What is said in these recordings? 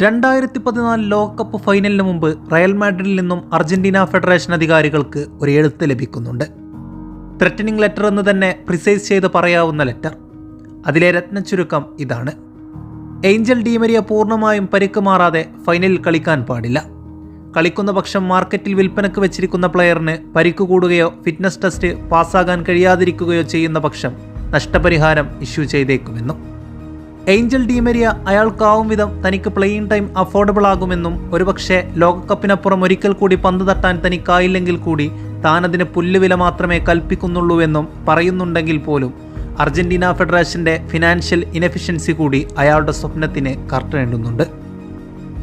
രണ്ടായിരത്തി പതിനാല് ലോകകപ്പ് ഫൈനലിന് മുമ്പ് റയൽ മാഡ്രിഡിൽ നിന്നും അർജന്റീന ഫെഡറേഷൻ അധികാരികൾക്ക് ഒരു എഴുത്ത് ലഭിക്കുന്നുണ്ട്. ത്രെറ്റനിങ് ലെറ്റർ എന്ന് തന്നെ പ്രിസൈസ് ചെയ്ത് പറയാവുന്ന ലെറ്റർ അതിലെ രത്നച്ചുരുക്കം ഇതാണ്. ഏഞ്ചൽ ഡീമരിയ പൂർണമായും പരിക്ക് മാറാതെ ഫൈനലിൽ കളിക്കാൻ പാടില്ല. കളിക്കുന്ന പക്ഷം മാർക്കറ്റിൽ വിൽപ്പനക്ക് വെച്ചിരിക്കുന്ന പ്ലെയറിന് പരിക്ക് കൂടുകയോ ഫിറ്റ്നസ് ടെസ്റ്റ് പാസ്സാകാൻ കഴിയാതിരിക്കുകയോ ചെയ്യുന്ന പക്ഷം നഷ്ടപരിഹാരം ഇഷ്യൂ ചെയ്തേക്കുമെന്നും. ഏഞ്ചൽ ഡീമരിയ അയാൾക്കാവും വിധം തനിക്ക് പ്ലേയിങ് ടൈം അഫോർഡബിൾ ആകുമെന്നും ഒരുപക്ഷെ ലോകകപ്പിനപ്പുറം ഒരിക്കൽ കൂടി പന്ത് തട്ടാൻ തനിക്കായില്ലെങ്കിൽ കൂടി താനതിന് പുല്ലുവില മാത്രമേ കൽപ്പിക്കുന്നുള്ളൂവെന്നും പറയുന്നുണ്ടെങ്കിൽ പോലും. അർജന്റീന ഫെഡറേഷന്റെ ഫിനാൻഷ്യൽ ഇനഫിഷ്യൻസി കൂടി അയാളുടെ സ്വപ്നത്തിന് കറട്ടേണ്ടുന്നുണ്ട്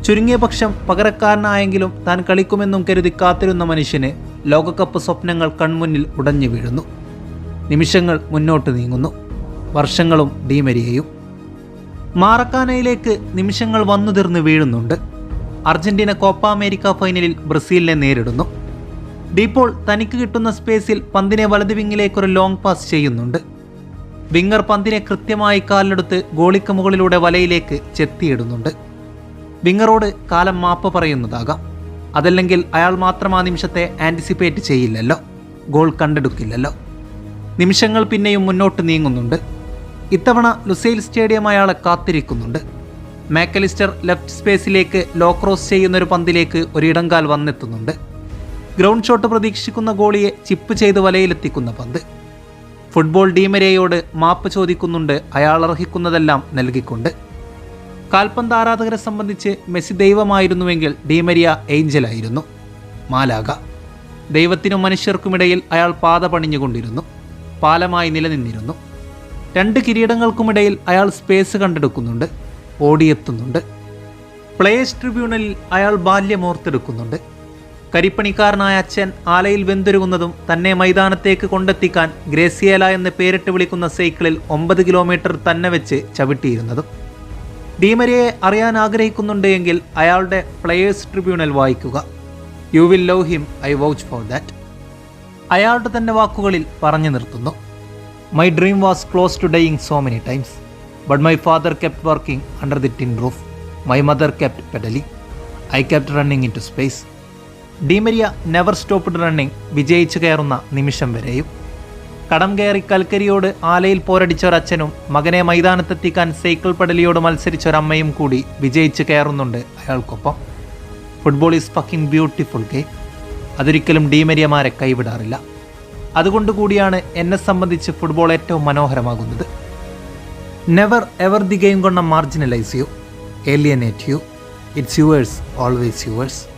ചുരുങ്ങിയ പക്ഷം പകരക്കാരനായെങ്കിലും താൻ കളിക്കുമെന്നും കരുതി കാത്തിരുന്ന മനുഷ്യന് ലോകകപ്പ് സ്വപ്നങ്ങൾ കൺമുന്നിൽ ഉടഞ്ഞു വീഴുന്നു. നിമിഷങ്ങൾ മുന്നോട്ട് നീങ്ങുന്നു. വർഷങ്ങളും ഡീമരിയയും. മാറക്കാനയിലേക്ക് നിമിഷങ്ങൾ വന്നു തീർന്ന് വീഴുന്നുണ്ട്. അർജന്റീന കോപ്പ അമേരിക്ക ഫൈനലിൽ ബ്രസീലിനെ നേരിടുന്നു. ഡീപ്പോൾ തനിക്ക് കിട്ടുന്ന സ്പേസിൽ പന്തിനെ വലത് വിങ്ങിലേക്കൊരു ലോങ് പാസ് ചെയ്യുന്നുണ്ട്. വിങ്ങർ പന്തിനെ കൃത്യമായി കാലിലെടുത്ത് ഗോളിക്ക് മുകളിലൂടെ വലയിലേക്ക് ചെത്തിയിടുന്നുണ്ട്. വിങ്ങറോട് കാലം മാപ്പ് പറയുന്നതാകാം. അതല്ലെങ്കിൽ അയാൾ മാത്രം ആ നിമിഷത്തെ ആന്റിസിപ്പേറ്റ് ചെയ്യില്ലല്ലോ. ഗോൾ കണ്ടെടുക്കില്ലല്ലോ. നിമിഷങ്ങൾ പിന്നെയും മുന്നോട്ട് നീങ്ങുന്നുണ്ട്. ഇത്തവണ ലുസൈൽ സ്റ്റേഡിയം അയാളെ കാത്തിരിക്കുന്നുണ്ട്. മാക്കലിസ്റ്റർ ലെഫ്റ്റ് സ്പേസിലേക്ക് ലോ ക്രോസ് ചെയ്യുന്നൊരു പന്തിലേക്ക് ഒരിടങ്കാൽ വന്നെത്തുന്നുണ്ട്. ഗ്രൗണ്ട് ഷോട്ട് പ്രതീക്ഷിക്കുന്ന ഗോളിയെ ചിപ്പ് ചെയ്ത് വലയിലെത്തിക്കുന്ന പന്ത്. ഫുട്ബോൾ ഡീമരയോട് മാപ്പ് ചോദിക്കുന്നുണ്ട് അയാൾ അർഹിക്കുന്നതെല്ലാം നൽകിക്കൊണ്ട്. കാൽപന്ത് ആരാധകരെ സംബന്ധിച്ച് മെസ്സി ദൈവമായിരുന്നുവെങ്കിൽ ഡീമരിയ ഏഞ്ചലായിരുന്നു. മാലാക ദൈവത്തിനും മനുഷ്യർക്കുമിടയിൽ അയാൾ പാത പണിഞ്ഞുകൊണ്ടിരുന്നു. പാലമായി നിലനിന്നിരുന്നു. രണ്ട് കിരീടങ്ങൾക്കുമിടയിൽ അയാൾ സ്പേസ് കണ്ടെടുക്കുന്നുണ്ട് ഓടിയെത്തുന്നുണ്ട്. പ്ലേസ് ട്രിബ്യൂണലിൽ അയാൾ ബാല്യമോർത്തെടുക്കുന്നുണ്ട് കരിപ്പണിക്കാരനായ അച്ഛൻ ആലയിൽ വെന്തുരുകുന്നതും തന്നെ മൈതാനത്തേക്ക് കൊണ്ടെത്തിക്കാൻ ഗ്രേസിയേല എന്ന് പേരിട്ട് വിളിക്കുന്ന സൈക്കിളിൽ ഒമ്പത് കിലോമീറ്റർ തന്നെ വെച്ച് ചവിട്ടിയിരുന്നതും. ഡീമരിയെ അറിയാൻ ആഗ്രഹിക്കുന്നുണ്ട് എങ്കിൽ അയാളുടെ പ്ലേയേഴ്സ് ട്രിബ്യൂണൽ വായിക്കുക. You will love him I vouch for that അയാളുടെ തന്നെ വാക്കുകളിൽ പറഞ്ഞു നിർത്തുന്നു. My dream was close to dying so many times but my father kept working under the tin roof my mother kept pedaling I kept running into space Di Maria never stopped running വിജയിച്ചു കയറുന്ന നിമിഷം വരെയും. കടം കയറി കൽക്കരിയോട് ആലയിൽ പോരടിച്ച ഒരച്ഛനും മകനെ മൈതാനത്തെത്തിക്കാൻ cycle പടലിയോട് മത്സരിച്ച ഒരമ്മയും കൂടി വിജയിച്ച് കയറുന്നുണ്ട് അയാൾക്കൊപ്പം. Football is fucking beautiful game അതൊരിക്കലും ഡീമരിയമാരെ കൈവിടാറില്ല. അതുകൊണ്ട് കൂടിയാണ് എന്നെ സംബന്ധിച്ച് ഫുട്ബോൾ ഏറ്റവും മനോഹരമാകുന്നത്. Never ever the game gonna marginalise you alienate you it's yours always yours